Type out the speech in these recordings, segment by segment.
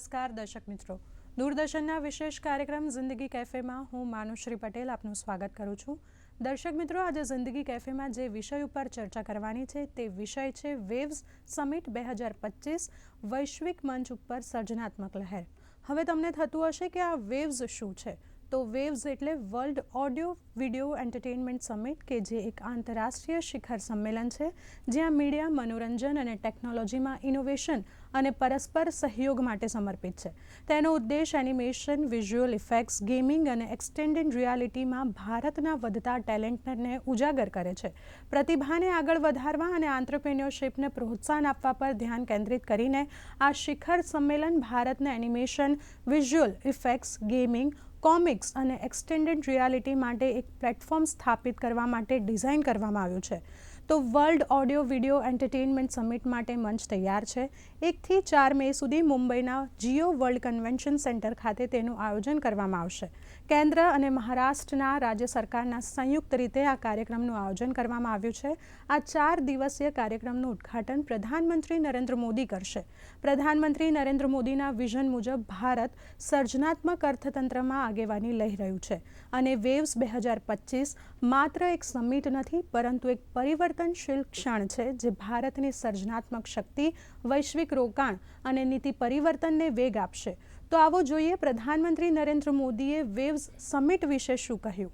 નમસ્કાર દર્શક મિત્રો. દૂરદર્શનના વિશેષ કાર્યક્રમ જિંદગી કેફેમાં હું માનુશ્રી પટેલ આપનું સ્વાગત કરું છું. દર્શક મિત્રો, આજે જિંદગી કેફેમાં જે વિષય ઉપર ચર્ચા કરવાની છે તે વિષય છે વેવ્સ સમિટ બે હજાર પચીસ વૈશ્વિક મંચ ઉપર સર્જનાત્મક લહેર. હવે તમને થતું હશે કે આ વેવ્સ શું છે? તો વેવ્સ એટલે world audio video entertainment summit, કે જે એક આંતરરાષ્ટ્રીય શિખર સંમેલન છે, જ્યાં મીડિયા, મનોરંજન અને ટેકનોલોજીમાં ઇનોવેશન અને પરસ્પર સહયોગ માટે સમર્પિત છે. તેનો ઉદ્દેશ એનિમેશન વિઝ્યુઅલ ઇફેક્ટ્સ ગેમિંગ અને એક્સટેન્ડેડ રિયાલિટીમાં ભારતના વધતા ટેલેન્ટને ઉજાગર કરે છે. પ્રતિભાને આગળ વધારવા અને આંત્રપ્રિન્યોરશિપને પ્રોત્સાહન આપવા પર ધ્યાન કેન્દ્રિત કરીને આ શિખર સંમેલન ભારતને animation visual effects gaming comics અને એક્સટેન્ડેડ રિયાલિટી માટે એક પ્લેટફોર્મ સ્થાપિત કરવા માટે ડિઝાઇન કરવામાં આવ્યું છે. તો world audio video entertainment summit માટે મંચ તૈયાર છે. એકથી ચાર મે સુધી મુંબઈના જીઓ વર્લ્ડ કન્વેન્શન સેન્ટર ખાતે તેનું આયોજન કરવામાં આવશે. કેન્દ્ર અને મહારાષ્ટ્રના રાજ્ય સરકારના સંયુક્ત રીતે આ કાર્યક્રમનું આયોજન કરવામાં આવ્યું છે. આ ચાર દિવસીય કાર્યક્રમનું ઉદ્ઘાટન પ્રધાનમંત્રી નરેન્દ્ર મોદી કરશે. પ્રધાનમંત્રી નરેન્દ્ર મોદીના વિઝન મુજબ ભારત સર્જનાત્મક અર્થતંત્રમાં આગેવાની લઈ રહ્યું છે અને વેવ્સ બે હજાર પચીસ માત્ર એક સમિટ નથી, પરંતુ એક પરિવર્તનશીલ ક્ષણ છે જે ભારતની સર્જનાત્મક શક્તિ, વૈશ્વિક રોકાણ અને નીતિ પરિવર્તનને વેગ આપશે. તો આવો જોઈએ પ્રધાનમંત્રી નરેન્દ્ર મોદીએ વેવ્સ સમિટ વિશે શું કહ્યું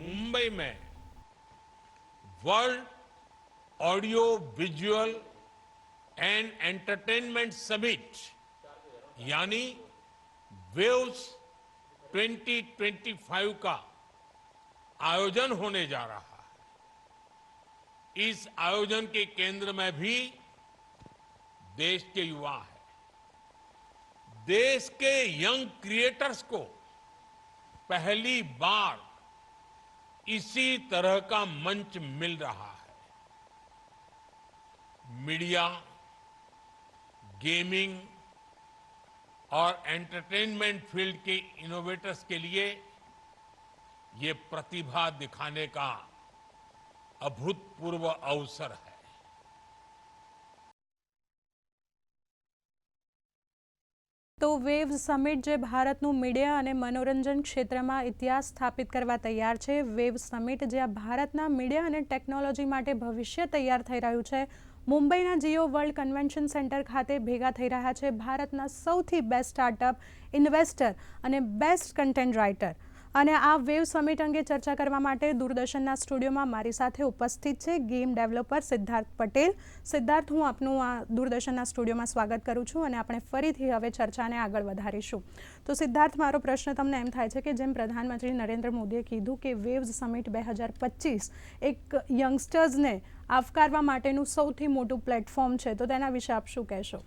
मुंबई में world audio visual and entertainment summit यानी वेव्स 2025 का आयोजन होने जा रहा है इस आयोजन के केंद्र में भी देश के युवा है। देश के यंग क्रिएटर्स को पहली बार इसी तरह का मंच मिल रहा है। मीडिया, गेमिंग और एंटरटेनमेंट फ़ील्ड के इनोवेटर्स के लिए ये प्रतिभा दिखाने का अभूतपूर्व अवसर है તો વેવ્સ સમિટ જે ભારતનું મીડિયા અને મનોરંજન ક્ષેત્રમાં ઇતિહાસ સ્થાપિત કરવા તૈયાર છે વેવ્સ સમિટ જ્યાં ભારતના મીડિયા અને ટેકનોલોજી માટે ભવિષ્ય તૈયાર થઈ રહ્યું છે મુંબઈના જીઓ વર્લ્ડ કન્વેન્શન સેન્ટર ખાતે ભેગા થઈ રહ્યા છે ભારતના સૌથી બેસ્ટ સ્ટાર્ટઅપ ઇન્વેસ્ટર અને બેસ્ટ કન્ટેન્ટ રાઇટર અને આ વેવ સમિટ અંગે ચર્ચા કરવા માટે દૂરદર્શનના સ્ટુડિયોમાં મારી સાથે ઉપસ્થિત છે ગેમ ડેવલપર સિદ્ધાર્થ પટેલ. સિદ્ધાર્થ, હું આપનું આ દૂરદર્શનના સ્ટુડિયોમાં સ્વાગત કરું છું અને આપણે ફરીથી હવે ચર્ચાને આગળ વધારીશું. તો સિદ્ધાર્થ, મારો પ્રશ્ન તમને એમ થાય છે કે જેમ પ્રધાનમંત્રી નરેન્દ્ર મોદીએ કીધું કે વેવ્સ સમિટ બે હજાર પચીસ એક યંગસ્ટર્સને આવકારવા માટેનું સૌથી મોટું પ્લેટફોર્મ છે, તો તેના વિશે આપ શું કહેશો?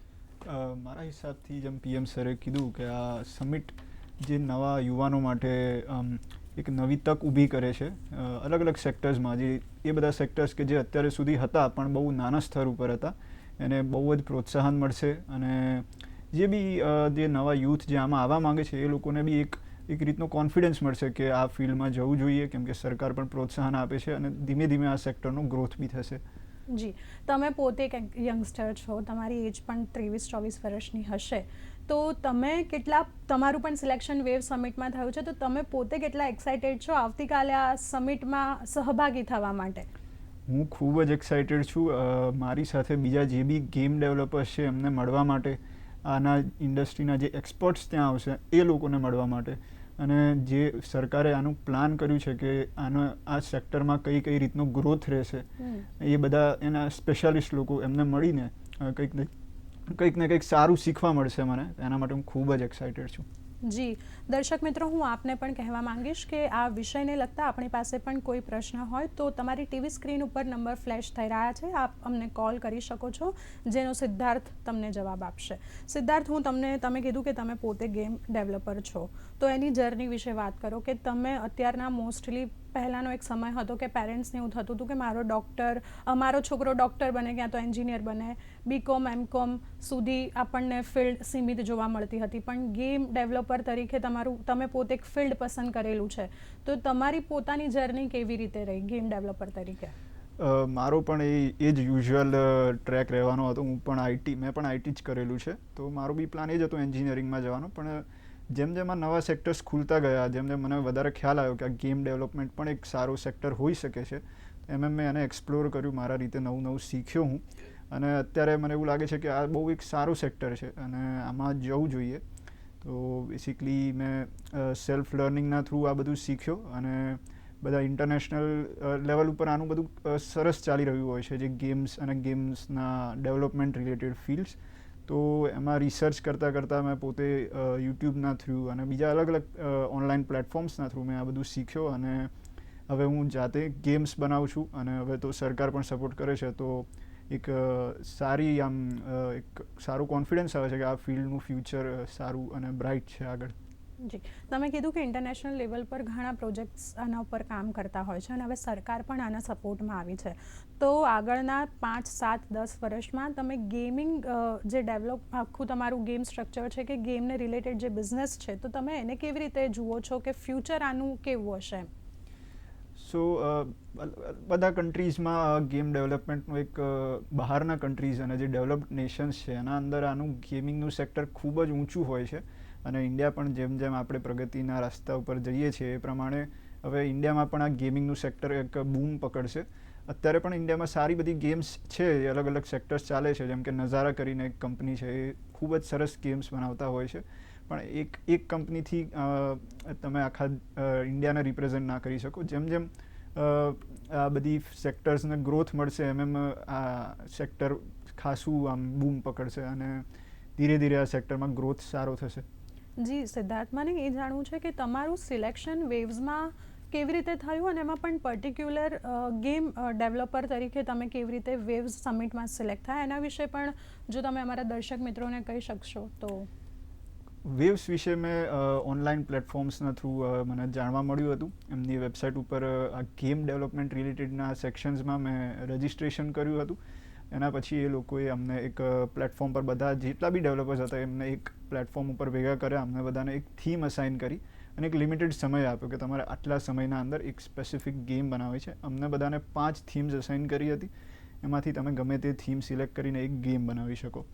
મારા હિસાબથી જેમ પીએમ સરે કીધું કે આ સમિટ જે નવા યુવાનો માટે એક નવી તક ઊભી કરે છે અલગ અલગ સેક્ટર્સમાં જે, એ બધા સેક્ટર્સ કે જે અત્યારે સુધી હતા, પણ બહુ નાના સ્તર ઉપર હતા. એને બહુ જ પ્રોત્સાહન મળશે અને જે બી જે નવા યુથ જે આમાં આવવા માંગે છે, એ લોકોને બી એક એક રીતનો કોન્ફિડન્સ મળશે કે આ ફિલ્ડમાં જવું જોઈએ, કેમ કે સરકાર પણ પ્રોત્સાહન આપે છે અને ધીમે ધીમે આ સેક્ટરનો ગ્રોથ બી થશે. જી. તમે પોતે એક યંગસ્ટર છો, તમારી એજ પણ ત્રેવીસ ચોવીસ વર્ષની હશે. તો તમે કેટલા તમારું પણ સિલેક્શન વેવ સમિટમાં થયું છે તો તમે પોતે કેટલા એક્સાઇટેડ છો આવતીકાલે આ સમિટમાં સહભાગી થવા માટે? હું ખૂબ જ એક્સાઇટેડ છું. મારી સાથે બીજા જે બી ગેમ ડેવલપર્સ છે એમને મળવા માટે આના ઇન્ડસ્ટ્રીના જે એક્સપર્ટ્સ ત્યાં આવશે એ લોકોને મળવા માટે. અને જે સરકારે આનું પ્લાન કર્યું છે કે આનો આ સેક્ટરમાં કઈ કઈ રીતનો ગ્રોથ રહેશે એ બધા એના સ્પેશિયાલિસ્ટ લોકો એમને મળીને કંઈક કંઈક ને કંઈક સારું શીખવા મળશે મને. એના માટે હું ખૂબ જ એક્સાઇટેડ છું. જી. દર્શક મિત્રો, હું આપને પણ કહેવા માંગીશ કે આ વિષયને લગતા આપણી પાસે પણ કોઈ પ્રશ્ન હોય તો તમારી ટીવી સ્ક્રીન ઉપર નંબર ફ્લેશ થઈ રહ્યા છે. આપ અમને કોલ કરી શકો છો, જેનો સિદ્ધાર્થ તમને જવાબ આપશે. સિદ્ધાર્થ, હું તમને, તમે કીધું કે તમે પોતે ગેમ ડેવલપર છો. તો એની જર્ની વિશે વાત કરો કે તમે અત્યારના મોસ્ટલી પહેલાંનો એક સમય હતો કે પેરેન્ટ્સને એવું થતું હતું કે મારો ડૉક્ટર મારો છોકરો ડૉક્ટર બને, ક્યાં તો એન્જિનિયર બને. બીકોમ એમકોમ સુધી આપણને ફિલ્ડ સીમિત જોવા મળતી હતી. પણ ગેમ ડેવલપર તરીકે તમારું, તમે પોતે એક ફિલ્ડ પસંદ કરેલું છે. તો તમારી પોતાની જર્ની કેવી રીતે રહી ગેમ ડેવલપર તરીકે? મારો પણ એ એ જ યુઝ્યુઅલ ટ્રેક રહેવાનો હતો. હું પણ આઈટી મેં પણ આઈટી જ કરેલું છે. તો મારો બી પ્લાન એ જ હતો એન્જિનિયરિંગમાં જવાનો. પણ જેમ જેમ આ નવા સેક્ટર્સ ખુલતા ગયા, જેમ જેમ મને વધારે ખ્યાલ આવ્યો કે આ ગેમ ડેવલપમેન્ટ પણ એક સારો સેક્ટર હોઈ શકે છે, એમ એમ મેં એને એક્સપ્લોર કર્યું, મારા રીતે નવું નવું શીખ્યો હું. અને અત્યારે મને એવું લાગે છે કે આ બહુ એક સારું સેક્ટર છે અને આમાં જવું જોઈએ. તો બેસિકલી મેં સેલ્ફ લર્નિંગના થ્રુ આ બધું શીખ્યો અને બધા ઇન્ટરનેશનલ લેવલ ઉપર આનું બધું સરસ ચાલી રહ્યું હોય છે, જે ગેમ્સ અને ગેમ્સના ડેવલપમેન્ટ રિલેટેડ ફિલ્ડ્સ તો એમાં રિસર્ચ કરતાં કરતાં મેં પોતે યુટ્યુબના થ્રુ અને બીજા અલગ અલગ ઓનલાઈન પ્લેટફોર્મ્સના થ્રુ મેં આ બધું શીખ્યો અને હવે હું જાતે ગેમ્સ બનાવું છું અને હવે તો સરકાર પણ સપોર્ટ કરે છે. તો એક સારી આમ એક સારું કોન્ફિડન્સ આવે છે કે આ ફિલ્ડનું ફ્યુચર સારું અને બ્રાઇટ છે આગળ. જી. તમે કીધું કે ઇન્ટરનેશનલ લેવલ પર ઘણા પ્રોજેક્ટ્સ આના ઉપર કામ કરતા હોય છે અને હવે સરકાર પણ આના સપોર્ટમાં આવી છે. તો આગળના પાંચ, સાત, દસ વર્ષમાં તમે ગેમિંગ જે ડેવલપ આખું તમારું ગેમ સ્ટ્રક્ચર છે કે ગેમને રિલેટેડ જે બિઝનેસ છે, તો તમે એને કેવી રીતે જુઓ છો કે ફ્યુચર આનું કેવું હશે? સો બધા કન્ટ્રીઝમાં ગેમ ડેવલપમેન્ટનું એક બહારના કન્ટ્રીઝ અને જે ડેવલપ્ડ નેશન્સ છે, એના અંદર આનું ગેમિંગનું સેક્ટર ખૂબ જ ઊંચું હોય છે. અને ઇન્ડિયા પણ જેમ જેમ આપણે પ્રગતિના રસ્તા ઉપર જઈએ છીએ એ પ્રમાણે હવે ઇન્ડિયામાં પણ આ ગેમિંગનું સેક્ટર એક બૂમ પકડશે. અત્યારે પણ ઇન્ડિયામાં સારી બધી ગેમ્સ છે અલગ અલગ સેક્ટર્સ ચાલે છે, જેમ કે નઝારા કરીને એક કંપની છે, એ ખૂબ જ સરસ ગેમ્સ બનાવતા હોય છે. પણ એક એક કંપનીથી તમે આખા ઇન્ડિયાને રિપ્રેઝેન્ટ ના કરી શકો. જેમ જેમ આ બધી સેક્ટર્સને ગ્રોથ મળશે, એમ એમ આ સેક્ટર ખાસું આમ બૂમ પકડશે અને ધીરે ધીરે આ સેક્ટરમાં ગ્રોથ સારો થશે. જી સિદ્ધાર્થ મને એ જાણવું છે કે તમારું સિલેક્શન વેવ્સમાં કેવી રીતે થયું અને એમાં પણ પર્ટિક્યુલર ગેમ ડેવલપર તરીકે તમે કેવી રીતે વેવ્સ સમિટમાં સિલેક્ટ થયા? એના વિશે પણ જો તમે અમારા દર્શક મિત્રોને કહી શકશો, તો. વેવ્સ વિશે મેં ઓનલાઈન પ્લેટફોર્મ્સના થ્રુ મને જાણવા મળ્યું હતું. એમની વેબસાઇટ ઉપર આ ગેમ ડેવલપમેન્ટ રિલેટેડના સેક્શન્સમાં મેં રજિસ્ટ્રેશન કર્યું હતું. એના પછી એ લોકોએ અમને એક પ્લેટફોર્મ પર બધા જેટલા બી ડેવલપર્સ હતા, એમને એક પ્લેટફોર્મ ઉપર ભેગા કર્યા, અમને બધાને એક થીમ અસાઇન કરી અને એક લિમિટેડ સમય આપ્યો કે તમારે આટલા સમયના અંદર એક સ્પેસિફિક ગેમ બનાવી છે. અમને બધાને પાંચ થીમ્સ અસાઇન કરી હતી. એમાંથી તમે ગમે તે થીમ સિલેક્ટ કરીને એક ગેમ બનાવી શકો.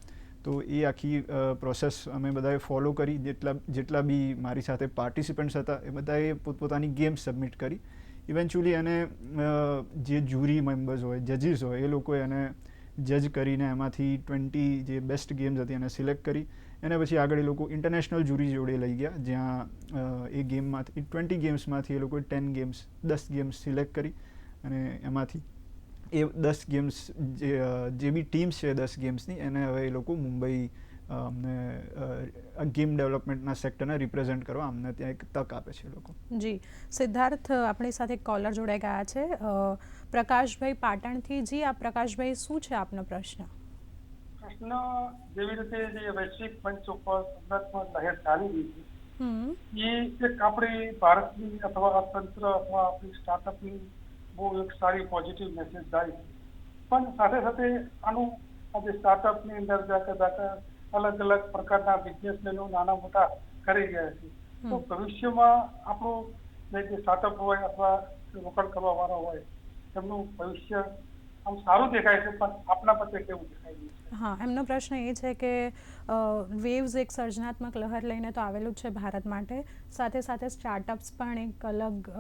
તો એ આખી પ્રોસેસ અમે બધાએ ફોલો કરી. જેટલા જેટલા બી મારી સાથે પાર્ટિસિપન્ટ્સ હતા, એ બધાએ પોતપોતાની ગેમ સબમિટ કરી. ઇવેન્ચ્યુઅલી એને જે જ્યુરી મેમ્બર્સ હોય જજીસ હોય, એ લોકોએ એને જજ કરીને એમાંથી ટ્વેન્ટી જે બેસ્ટ ગેમ્સ હતી એને સિલેક્ટ કરી. એને પછી આગળ એ લોકો ઇન્ટરનેશનલ જ્યુરી જોડે લઈ ગયા, જ્યાં એ ગેમમાંથી ટ્વેન્ટી ગેમ્સમાંથી એ લોકોએ ટેન ગેમ્સ દસ ગેમ્સ સિલેક્ટ કરી અને એમાંથી એ દસ ગેમ્સ જે જે બી ટીમ્સ છે દસ ગેમ્સની એને હવે એ લોકો મુંબઈ અમને અ, ગેમ ડેવલપમેન્ટના સેક્ટરને રિપ્રેઝેન્ટ કરવા અમને ત્યાં એક તક આપે છે લોકો. જી. સિદ્ધાર્થ આપણી સાથે કોલર જોડાઈ ગયા છે. પ્રકાશભાઈ પાટણથી જી આ પ્રકાશભાઈ શું છે આપનો પ્રશ્ન? પ્રશ્ન જેવી રીતે જે વૈશ્વિક મંચ ઉપર સુરતમાં લહેર ચાલી રહી છે હમ. એ એક આપણી ભારતની અથવા અર્થતંત્ર અથવા આપણી સ્ટાર્ટઅપની બહુ એક સારી પોઝિટિવ મેસેજ જાય છે. પણ સાથે સાથે આનું આજે જે સ્ટાર્ટઅપની અંદર જાતે જાતે અલગ અલગ પ્રકારના બિઝનેસમેનો નાના મોટા કરી રહ્યા છે. તો ભવિષ્યમાં આપણું જે સ્ટાર્ટઅપ હોય અથવા રોકાણ કરવા વાળા હોય એમનું ભવિષ્ય આમ સારું દેખાય છે પણ આપણા પાસે કેવું દેખાય છે? હા એમનો પ્રશ્ન એ છે કે વેવ્સ એક સર્જનાત્મક લહેર લઈને તો આવેલું જ છે ભારત માટે. સાથે સાથે સ્ટાર્ટઅપ્સ પણ એક અલગ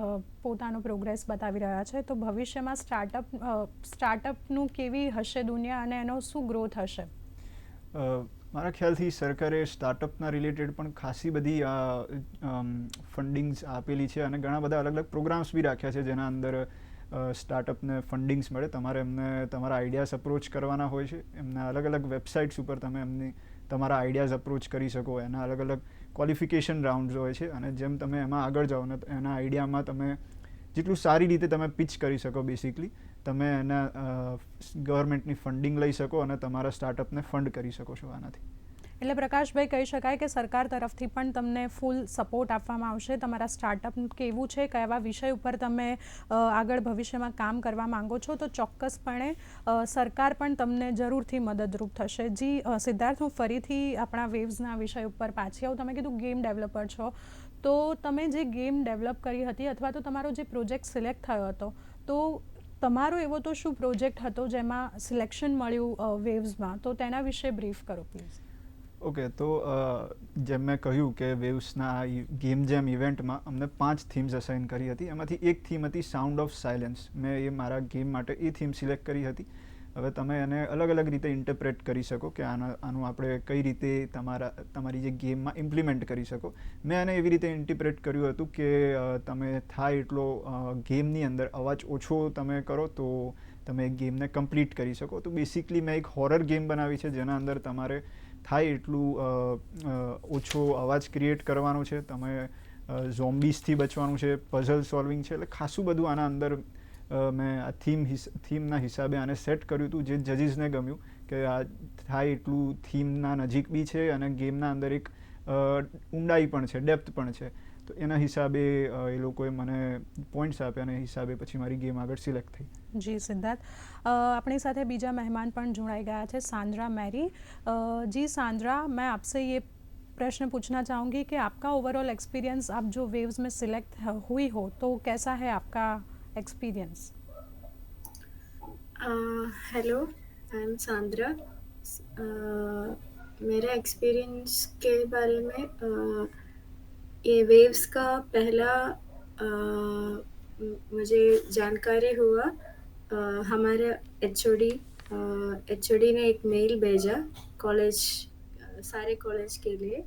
પોતાનો પ્રોગ્રેસ બતાવી રહ્યા છે. તો ભવિષ્યમાં સ્ટાર્ટઅપ સ્ટાર્ટઅપનું કેવી હશે દુનિયા અને એનો શું ગ્રોથ હશે? મારા ખ્યાલથી સરકારે સ્ટાર્ટઅપના રિલેટેડ પણ ખાસી બધી ફંડિંગ્સ આપેલી છે અને ઘણા બધા અલગ અલગ પ્રોગ્રામ્સ બી રાખ્યા છે જેના અંદર સ્ટાર્ટઅપને ફંડિંગ્સ મળે. તમારે એમને, તમારા આઈડિયાઝ અપ્રોચ કરવાના હોય છે. એમના અલગ અલગ વેબસાઇટ્સ ઉપર તમે એમની, તમારા આઈડિયાઝ અપ્રોચ કરી શકો. એના અલગ અલગ ક્વોલિફિકેશન રાઉન્ડ્સ હોય છે. અને જેમ તમે એમાં આગળ જાઓ ને, એના આઈડિયામાં તમે જેટલું સારી રીતે તમે પિચ કરી શકો બેસિકલી તમે એના ગવર્મેન્ટની ફંડિંગ લઈ શકો અને તમારા સ્ટાર્ટઅપને ફંડ કરી શકો છો આનાથી. એટલે પ્રકાશભાઈ કહી શકાય કે સરકાર તરફથી પણ તમને ફૂલ સપોર્ટ આપવામાં આવશે. તમારા સ્ટાર્ટઅપ કેવું છે? કયા વિષય ઉપર તમે આગળ ભવિષ્યમાં કામ કરવા માંગો છો? તો ચોક્કસપણે સરકાર પણ તમને જરૂરથી મદદરૂપ થશે. જી સિદ્ધાર્થ, હું ફરીથી આપણા વેવ્સના વિષય ઉપર પાછી આવું. તમે કીધું ગેમ ડેવલપર છો. તો તમે જે ગેમ ડેવલપ કરી હતી અથવા તો તમારો જે પ્રોજેક્ટ સિલેક્ટ થયો હતો, તો તમારો એવો તો શું પ્રોજેક્ટ હતો જેમાં સિલેક્શન મળ્યું વેવ્સમાં? તો તેના વિશે બ્રીફ કરો, પ્લીઝ. ઓકે, તો જેમ મેં કહ્યું કે વેવ્સના ગેમ જેમ ઇવેન્ટમાં અમને પાંચ થીમ્સ અસાઇન કરી હતી. એમાંથી એક થીમ હતી સાઉન્ડ ઓફ સાયલેન્સ. મેં એ મારા ગેમ માટે એ થીમ સિલેક્ટ કરી હતી. હવે તમે એને અલગ અલગ રીતે ઇન્ટરપ્રેટ કરી શકો કે આના, આનું આપણે કઈ રીતે તમારા, તમારી જે ગેમમાં ઇમ્પ્લિમેન્ટ કરી શકો. મેં આને એવી રીતે ઇન્ટરપ્રેટ કર્યું હતું કે તમે થાય એટલો ગેમની અંદર અવાજ ઓછો તમે કરો તો તમે ગેમને કમ્પ્લીટ કરી શકો. તો બેસિકલી મેં એક હોરર ગેમ બનાવી છે જેના અંદર તમારે થાય એટલું ઓછો અવાજ ક્રિએટ કરવાનો છે. તમે ઝોમ્બીસથી બચવાનું છે પઝલ સોલ્વિંગ છે. એટલે ખાસું બધું આના અંદર મેં આ થીમ થીમના હિસાબે આને સેટ કર્યું હતું જે જજીસને ગમ્યું કે આ થાય એટલું થીમના નજીક બી છે અને ગેમના અંદર એક અ, ઊંડાઈ પણ છે ડેપ્થ પણ છે તો એના હિસાબે અ, એ લોકોએ મને પોઈન્ટ્સ આપ્યા અને એ હિસાબે પછી મારી ગેમ આગળ સિલેક્ટ થઈ જી સિદ્ધાર્થ અ, આપણી સાથે બીજા મહેમાન પણ જોડાઈ ગયા છે Sandra marry a, ji Sandra मैं आपसे ये प्रश्न पूछना चाहूँगी कि आपका ओवरऑल एक्सपीरियंस आप जो वेव्स में सिलेक्ट हुई हो तो कैसा है आपका experience hello I am Sandra uh, मेरा एक्सपीरियंस के बारे में अ, ये वेव्स का पहला म- मुझे जानकारी हुआ अ, हमारे H O D H O D ने एक मेल भेजा कॉलेज अ, सारे कॉलेज के लिए।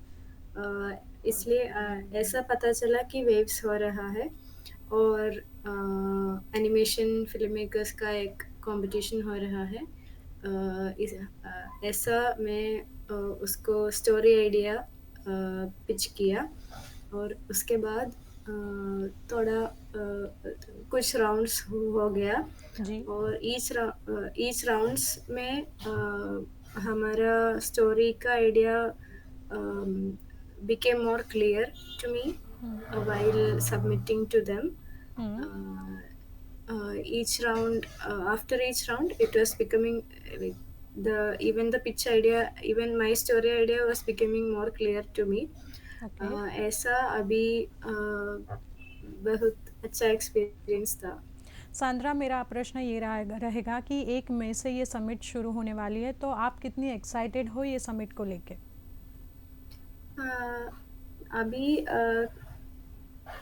अ, इसलिए ऐसा पता चला कि वेव्स हो रहा है और एनिमेशन फ़िल्म मेकर्स का एक कंपटीशन हो रहा है। अ, इस अ, ऐसा मैं अ, उसको स्टोरी आइडिया पिच किया और उसके बाद अ, थोड़ा अ, कुछ राउंड्स हो गया जी। और ईच ईच राउंड्स में अ, हमारा स्टोरी का idea became more clear to uh, while submitting to them hmm, uh, uh, each round uh, after each round it was becoming uh, like the even the pitch idea even my story idea was becoming more clear to me uh, ऐसा अभी uh, बहुत अच्छा experience था Sandra मेरा प्रश्न ये रहेगा कि एक मई से ये समिट शुरू होने वाली है तो आप कितनी एक्साइटेड हो ये समिट को लेके uh, अभी uh,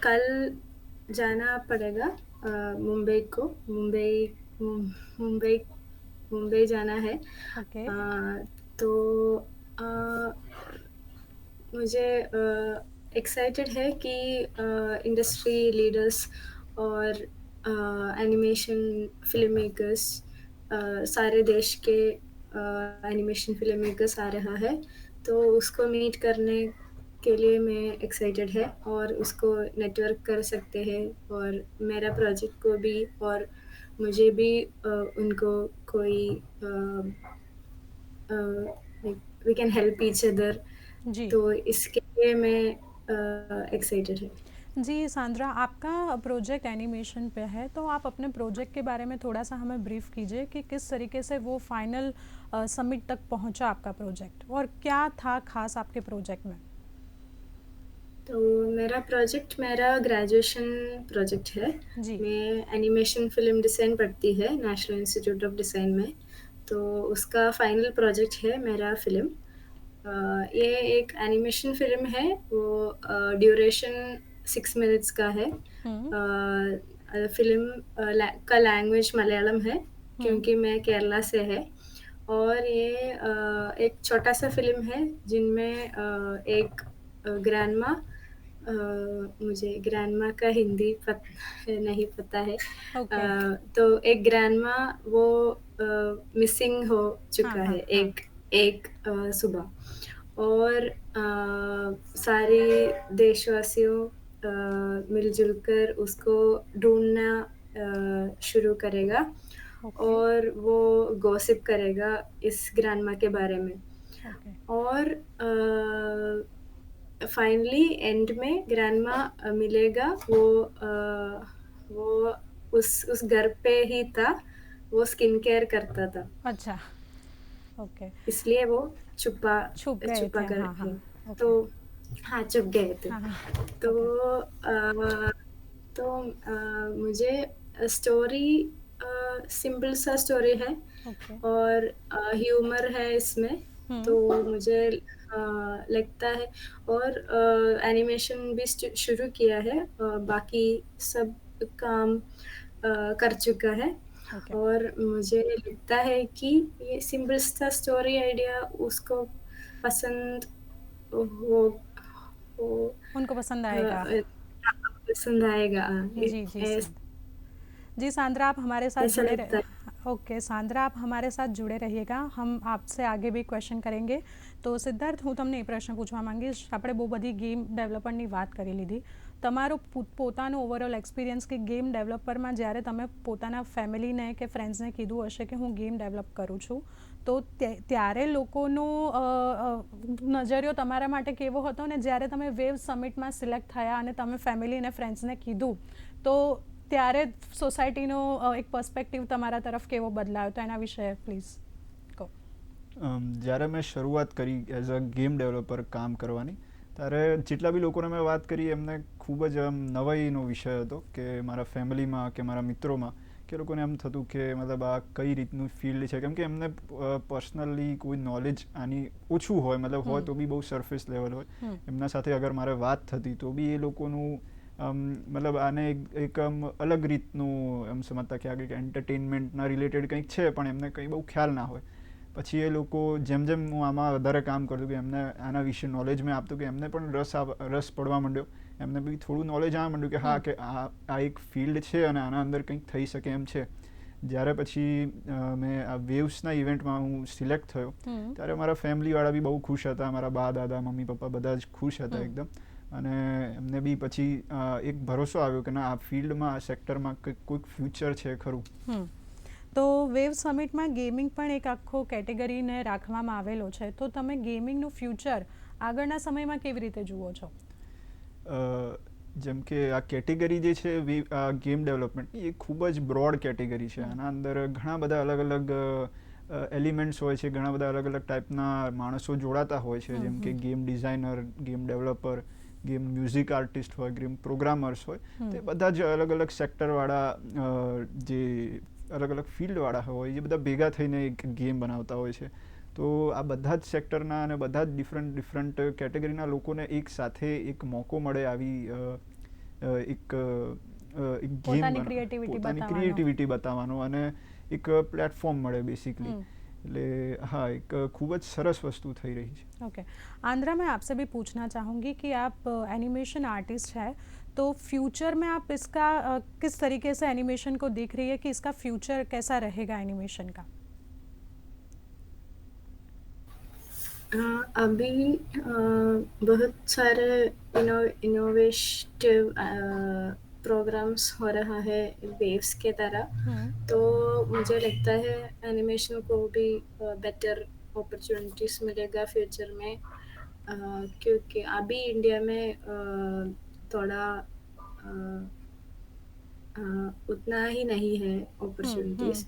कल जाना पड़ेगा मुंबई को। मुंबई मुंबई मुंबई जाना है। ओके। अ, तो अ, मुझे एक्साइटेड है कि इंडस्ट्री लीडर्स और एनिमेशन फ़िल्म मेकर्स सारे देश के एनिमेशन फ़िल्म मेकर्स आ रहा है। तो उसको मीट करने के लिए मैं एक्साइटेड है और उसको नेटवर्क कर सकते हैं और मेरा प्रोजेक्ट को भी और मुझे भी अ, उनको कोई we can help each other जी। तो इसके लिए मैं एक्साइटेड है। जी सांद्रा आपका प्रोजेक्ट एनिमेशन पे है तो आप अपने प्रोजेक्ट के बारे में थोड़ा सा हमें ब्रीफ कीजिए कि किस तरीके से वो फाइनल समिट तक पहुँचा आपका प्रोजेक्ट और क्या था खास आपके प्रोजेक्ट में? तो मेरा प्रोजेक्ट मेरा ग्रेजुएशन प्रोजेक्ट है। जी। मैं एनिमेशन फ़िल्म डिज़ाइन पढ़ती है नेशनल इंस्टीट्यूट ऑफ़ डिज़ाइन में। तो उसका फाइनल प्रोजेक्ट है मेरा फ़िल्म अ, ये एक एनिमेशन फ़िल्म है वो ड्यूरेशन सिक्स मिनट्स का है। हम्म, फ़िल्म लै- का लैंग्वेज मलयालम है क्योंकि मैं केरला से है। और ये अ, एक छोटा सा फ़िल्म है जिनमें अ, एक ग्रैंड माँ मुझे ग्रैंड माँ का हिंदी पत, नहीं पता है। ओके अ, तो एक ग्रैंड माँ वो मिसिंग हो चुका हाँ, हाँ, है हाँ। एक एक सुबह। और अ, सारे देशवासियों मिलजुल कर उसको ढूंढना शुरू करेगा। ओके और वो गॉसिप करेगा इस ग्रैंडमा के बारे में। ओके और फाइनली एंड में ग्रैंडमा मिलेगा वो अ, वो उस उस घर पे ही था वो स्किन केयर करता था अच्छा ओके okay. इसलिए वो छुपा छुप छुपा थे, कर हाँ, हाँ, ओके। तो हाँ छुप गए थे हाँ हाँ तो अ, तो अ, मुझे स्टोरी सिंपल सा स्टोरी है ओके और ह्यूमर है इसमें हम्म। तो मुझे लगता है। और एनिमेशन भी शुरू किया है। बाकी सब काम कर चुका है। okay. और मुझे लगता है कि ये सिंपल सा स्टोरी आइडिया उसको पसंद हो, हो उनको पसंद आएगा। पसंद आएगा। जी जी जी। सांद्रा आप हमारे साथ जुड़े रहे ओके सांद्रा आप हमारे साथ जुड़े रहिएगा। हम आपसे आगे भी क्वेश्चन करेंगे। તો સિદ્ધાર્થ, હું તમને એ પ્રશ્ન પૂછવા માંગીશ. આપણે બહુ બધી ગેમ ડેવલપરની વાત કરી લીધી. તમારો પોતાનો ઓવરઓલ એક્સપિરિયન્સ કે ગેમ ડેવલપરમાં જ્યારે તમે પોતાના ફેમિલીને કે ફ્રેન્ડ્સને કીધું હશે કે હું ગેમ ડેવલપ કરું છું, તો ત્યારે લોકોનો નજરિયો તમારા માટે કેવો હતો ને જ્યારે તમે વેવ સમિટમાં સિલેક્ટ થયા અને તમે ફેમિલી અને ફ્રેન્ડ્સને કીધું, તો ત્યારે સોસાયટીનો એક પર્સપેક્ટિવ તમારા તરફ કેવો બદલાયો? તો એના વિશે પ્લીઝ જ્યારે મેં શરૂઆત કરી એઝ અ ગેમ ડેવલપર કામ કરવાની ત્યારે જેટલા બી લોકોને મેં વાત કરી એમને ખૂબ જ આમ નવાઈનો વિષય હતો કે મારા ફેમિલીમાં કે મારા મિત્રોમાં કે લોકોને એમ થતું કે મતલબ આ કઈ રીતનું ફિલ્ડ છે? કેમ કે એમને પર્સનલી કોઈ નોલેજ આની ઓછું હોય મતલબ હોય તો બી બહુ સરફેસ લેવલ હોય. એમના સાથે અગર મારે વાત થતી તો બી એ લોકોનું મતલબ આને એક આમ અલગ રીતનું એમ સમજતા કે આ કંઈક એન્ટરટેનમેન્ટના રિલેટેડ કંઈક છે પણ એમને કંઈ બહુ ખ્યાલ ના હોય. પછી એ લોકો જેમ જેમ હું આમાં વધારે કામ કરતું કે એમને આના વિશે નોલેજ મેં આપતું કે એમને પણ રસ રસ પડવા માંડ્યો. એમને બી થોડું નોલેજ આવવા માંડ્યું કે હા કે આ આ એક ફિલ્ડ છે અને આના અંદર કંઈક થઈ શકે એમ છે. જ્યારે પછી મેં આ વેવ્સના ઇવેન્ટમાં હું સિલેક્ટ થયો ત્યારે મારા ફેમિલીવાળા બી બહુ ખુશ હતા મારા બા દાદા મમ્મી પપ્પા બધા જ ખુશ હતા એકદમ. અને એમને બી પછી એક ભરોસો આવ્યો કે ના આ ફિલ્ડમાં આ સેક્ટરમાં કંઈક કોઈક ફ્યુચર છે ખરું. તો વેવ સમિટમાં ગેમિંગ પણ એક આખો કેટેગરીને રાખવામાં આવેલો છે. તો તમે ગેમિંગનું ફ્યુચર આગળના સમયમાં કેવી રીતે જુઓ છો? જેમ કે આ કેટેગરી જે છે આ ગેમ ડેવલપમેન્ટની એ ખૂબ જ બ્રોડ કેટેગરી છે. આના અંદર ઘણા બધા અલગ અલગ એલિમેન્ટ્સ હોય છે. ઘણા બધા અલગ અલગ ટાઈપના માણસો જોડાતા હોય છે. જેમ કે game designer game developer game music artist હોય ગેમ પ્રોગ્રામર્સ હોય. તે બધા જ અલગ અલગ સેક્ટરવાળા જે અલગ અલગ ફિલ્ડવાળા હોય એ બધા ભેગા થઈને એક ગેમ બનાવતા હોય છે તો આ બધા જ સેક્ટરના અને બધા જ ડિફરન્ટ ડિફરન્ટ કેટેગરીના લોકોને એક સાથે એક મોકો મળે આવી અ, અ, એક અ, અ, એક ગેમ પોતાની creativity બતાવવાનો. ક્રિએટિવિટી બતાવવાનો અને એક પ્લેટફોર્મ મળે બેસિકલી हम्म, એટલે હા એક ખૂબ જ સરસ વસ્તુ થઈ રહી છે ओके आंद्रा मैं आपसे भी पूछना चाहूँगी कि आप एनिमेशन आर्टिस्ट है तो फ्यूचर में आप इसका अ, किस तरीके से एनिमेशन को देख रही है कि इसका फ्यूचर कैसा रहेगा एनिमेशन का? हाँ, अभी अ, बहुत सारे इनो इनोवेटिव प्रोग्राम्स हो रहा है वेव्स के तरह। हम्म, तो मुझे लगता है एनिमेशन को भी बेटर अपॉर्चुनिटीज़ मिलेगा फ्यूचर में। क्योंकि अभी इंडिया में थोड़ा अ, अ, उतना ही नहीं है अपॉर्चुनिटीज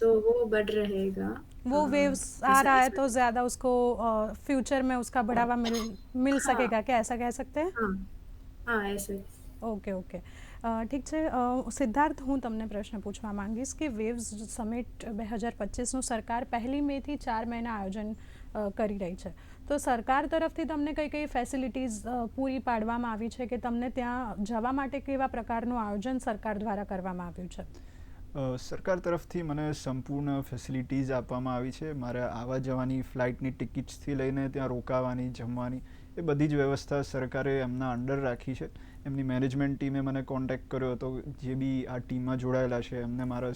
तो वो बढ़ रहेगा वो अ, वेव्स आ ऐसा- रहा है ऐसा- तो ज़्यादा उसको फ्यूचर में उसका बढ़ावा मिल मिल हाँ। सकेगा क्या ऐसा कह सकते हैं हाँ हाँ ऐसे ઓકે ઓકે અ, ઠીક છે અ, સિદ્ધાર્થ હું તમને પ્રશ્ન પૂછવા માંગીશ કે વેવ્સ સમિટ બે હજાર પચીસનું સરકાર પહેલી મેથી ચાર મહિના આયોજન અ, કરી રહી છે તો સરકાર તરફથી તમને કઈ કઈ ફેસિલિટીઝ પૂરી પાડવામાં આવી છે કે તમને ત્યાં જવા માટે કેવા પ્રકારનું આયોજન સરકાર દ્વારા કરવામાં આવ્યું છે? સરકાર તરફથી મને સંપૂર્ણ ફેસિલિટીઝ આપવામાં આવી છે. મારે આવવા જવાની ફ્લાઇટની ટિકિટ્સથી લઈને ત્યાં રોકાવાની, જમવાની એ બધી જ વ્યવસ્થા સરકારે એમના અંડર રાખી છે. એમની મેનેજમેન્ટ ટીમે મને કોન્ટેક્ટ કર્યો હતો, જે બી આ ટીમમાં જોડાયેલા છે. એમને મારા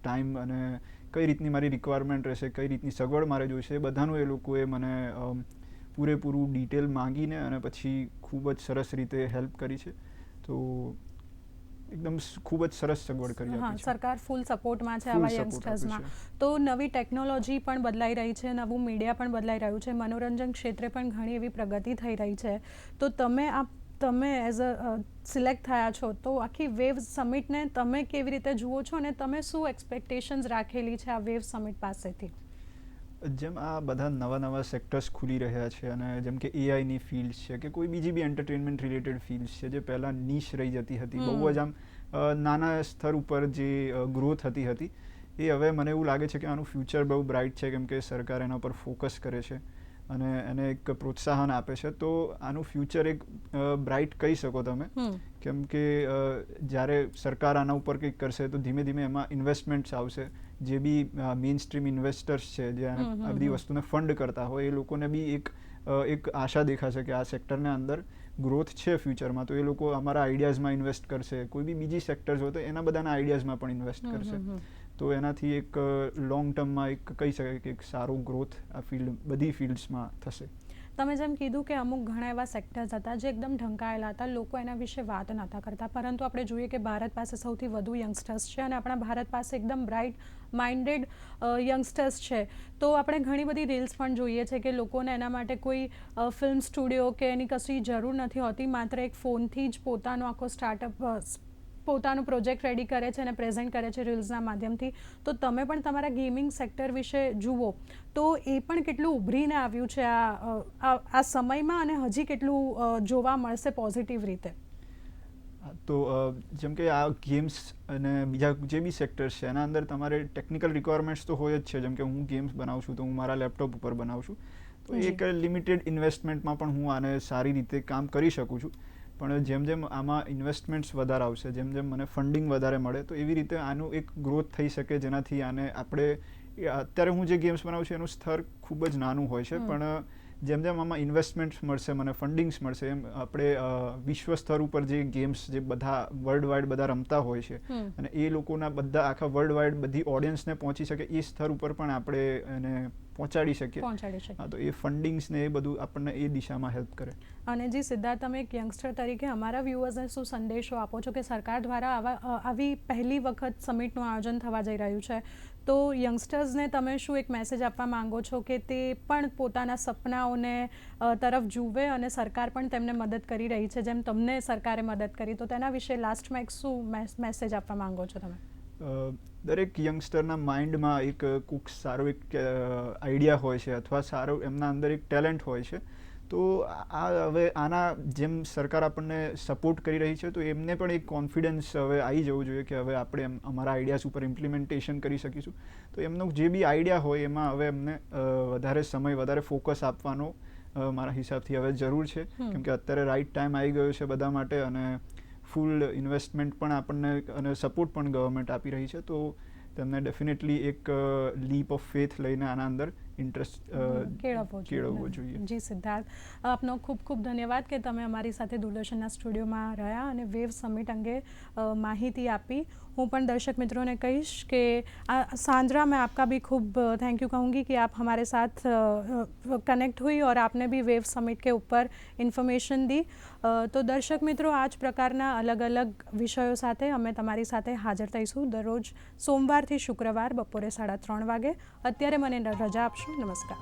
ટાઈમ અને કઈ રીતની મારી રિક્વાયરમેન્ટ રહેશે કઈ રીતની સગવડ મારે જોઈશે બધાનું એ લોકોએ મને પૂરેપૂરું ડિટેલ માંગીને અને પછી ખૂબ જ સરસ રીતે હેલ્પ કરી છે. તો એકદમ ખૂબ જ સરસ સગવડ કરી હા આપી છે. સરકાર ફૂલ સપોર્ટમાં છે આવા યંગસ્ટર્સમાં તો નવી ટેકનોલોજી પણ બદલાઈ રહી છે નવું મીડિયા પણ બદલાઈ રહ્યું છે મનોરંજન ક્ષેત્રે પણ ઘણી એવી પ્રગતિ થઈ રહી છે. તો તમે આ તમે એઝ અ સિલેક્ટ થયા છો તો આખી વેવ સમિટને તમે કેવી રીતે જુઓ છો અને તમે શું એક્સપેક્ટેશન્સ રાખેલી છે આ વેવ સમિટ પાસેથી? જેમ આ બધા નવા નવા સેક્ટર્સ ખુલી રહ્યા છે અને જેમ કે એઆઈની ફિલ્ડ છે કે કોઈ બીજી બી એન્ટરટેનમેન્ટ રિલેટેડ ફિલ્ડ છે જે પહેલાં નીશ રહી જતી હતી બહુ જ આમ નાના સ્તર ઉપર જે ગ્રોથ હતી હતી એ હવે મને એવું લાગે છે કે આનું ફ્યુચર બહુ બ્રાઇટ છે કેમ કે સરકાર એના પર ફોકસ કરે છે. અને એને એક પ્રોત્સાહન આપે છે. તો આનું ફ્યુચર એક બ્રાઇટ કહી શકો તમે. કેમ કે જ્યારે સરકાર આના ઉપર કંઈક કરશે તો ધીમે ધીમે એમાં ઇન્વેસ્ટમેન્ટ્સ આવશે. જે બી મેઇન સ્ટ્રીમ ઇન્વેસ્ટર્સ છે જે આ બધી વસ્તુને ફંડ કરતા હોય એ લોકોને બી એક એક આશા દેખાશે કે આ સેક્ટરને અંદર ગ્રોથ છે ફ્યુચરમાં તો એ લોકો અમારા આઈડિયાઝમાં ઇન્વેસ્ટ કરશે. કોઈ બી બીજી સેક્ટર્સ હોય તો એના બધાના આઈડિયાઝમાં પણ ઇન્વેસ્ટ કરશે. તો એનાથી એક લોંગ ટર્મમાં એક કહી શકાય કે એક સારો ગ્રોથ આ ફિલ્ડ બધી ફિલ્ડ્સમાં થશે. તમે જેમ કીધું કે અમુક ઘણા એવા સેક્ટર્સ હતા જે એકદમ ઢંકાયેલા હતા, લોકો એના વિશે વાત નહોતા કરતા. પરંતુ આપણે જોઈએ કે ભારત પાસે સૌથી વધુ યંગસ્ટર્સ છે અને આપણા ભારત પાસે એકદમ બ્રાઇટ માઇન્ડેડ યંગસ્ટર્સ છે. તો આપણે ઘણી બધી રીલ્સ પણ જોઈએ છે કે લોકોને એના માટે કોઈ ફિલ્મ સ્ટુડિયો કે એની કશી જરૂર નથી હોતી. માત્ર એક ફોનથી જ પોતાનો આખો સ્ટાર્ટઅપ પોતાનું પ્રોજેક્ટ રેડી કરે છે અને પ્રેઝન્ટ કરે છે રીલ્સના માધ્યમથી. તો તમે પણ તમારા ગેમિંગ સેક્ટર વિશે જુઓ. તો એ પણ કેટલું ઉભરીને આવ્યું છે આ આ આ સમયમાં અને હજી કેટલું જોવા મળશે પોઝિટિવ રીતે? તો જેમ કે આ ગેમ્સ અને બીજા જે બી સેક્ટર્સ છે એના અંદર તમારે ટેકનિકલ રિક્વાયરમેન્ટ્સ તો હોય જ છે. જેમ કે હું ગેમ્સ બનાવું છું તો હું મારા લેપટોપ ઉપર બનાવું છું. તો. એક લિમિટેડ ઇન્વેસ્ટમેન્ટમાં પણ હું આને સારી રીતે કામ કરી શકું છું. પણ જેમ જેમ આમાં ઇન્વેસ્ટમેન્ટ્સ વધારે આવશે જેમ જેમ મને ફંડિંગ વધારે મળે તો એવી રીતે આનું એક ગ્રોથ થઈ શકે જેનાથી આને આપણે અત્યારે હું જે ગેમ્સ બનાવું છું એનું સ્તર ખૂબ જ નાનું હોય છે પણ જેમ જેમ આમાં ઇન્વેસ્ટમેન્ટ્સ મળશે મને ફંડિંગ્સ મળશે એમ આપણે વિશ્વ સ્તર ઉપર જે ગેમ્સ જે બધા વર્લ્ડ વાઇડ બધા રમતા હોય છે અને એ લોકોના બધા આખા વર્લ્ડ વાઇડ બધી ઓડિયન્સને પહોંચી શકે એ સ્તર ઉપર પણ આપણે એને પહોંચાડી શકીએ. હા તો એ ફંડિંગ્સ ને એ બધું આપણને એ દિશામાં હેલ્પ કરે. અને જે સિદ્ધાર્થ તમે એક યંગસ્ટર તરીકે અમારા વ્યુઅર્સને શું સંદેશો આપો છો કે સરકાર દ્વારા આવા આવી પહેલી વખત સમિટનું આયોજન થવા જઈ રહ્યું છે? તો યંગસ્ટર્સને તમે શું એક મેસેજ આપવા માંગો છો કે તે પણ પોતાના સપનાઓને તરફ જુએ અને સરકાર પણ તેમને મદદ કરી રહી છે? જેમ તમને સરકારે મદદ કરી, તો તેના વિશે લાસ્ટમાં એક શું મેસેજ આપવા માંગો છો તમે? દરેક યંગસ્ટરના માઇન્ડમાં એક કોઈક સારો એક આઈડિયા હોય છે અથવા સારો એમના અંદર એક ટેલેન્ટ હોય છે. તો આ હવે આના જેમ સરકાર આપણને સપોર્ટ કરી રહી છે તો એમને પણ એક કોન્ફિડન્સ હવે આવી જવું જોઈએ કે હવે આપણે એમ અમારા આઈડિયાઝ ઉપર ઇમ્પ્લિમેન્ટેશન કરી શકીશું. તો એમનો જે બી આઈડિયા હોય એમાં હવે એમને વધારે સમય વધારે ફોકસ આપવાનો મારા હિસાબથી હવે જરૂર છે. કેમકે કેમ કે અત્યારે રાઈટ ટાઈમ આવી ગયો છે બધા માટે અને ફૂલ ઇન્વેસ્ટમેન્ટ પણ આપણને અને સપોર્ટ પણ ગવર્મેન્ટ આપી રહી છે. તો તેમને ડેફિનેટલી એક લીપ ઓફ ફેથ લઈને આના અંદર ઇન્ટરેસ્ટ હમ, કેળવવો કેળવવો જોઈએ જી સિદ્ધાર્થ આપનો ખૂબ ખૂબ ધન્યવાદ કે તમે અમારી સાથે દૂરદર્શનના સ્ટુડિયોમાં રહ્યા અને વેવ સમિટ અંગે અ, માહિતી આપી હું પણ दर्शक मित्रों ने कहिश कि आ- सांद्रा मैं आपका भी खूब थैंक यू कहूँगी कि आप हमारे साथ कनेक्ट हुई और आपने भी वेव समिट के ऊपर ઇન્ફોર્મેશન દી અ, તો દર્શક મિત્રો આ જ પ્રકારના અલગ અલગ વિષયો સાથે અમે તમારી સાથે હાજર થઈશું દરરોજ સોમવારથી શુક્રવાર બપોરે સાડા ત્રણ વાગે અત્યારે મને રજા આપશો નમસ્કાર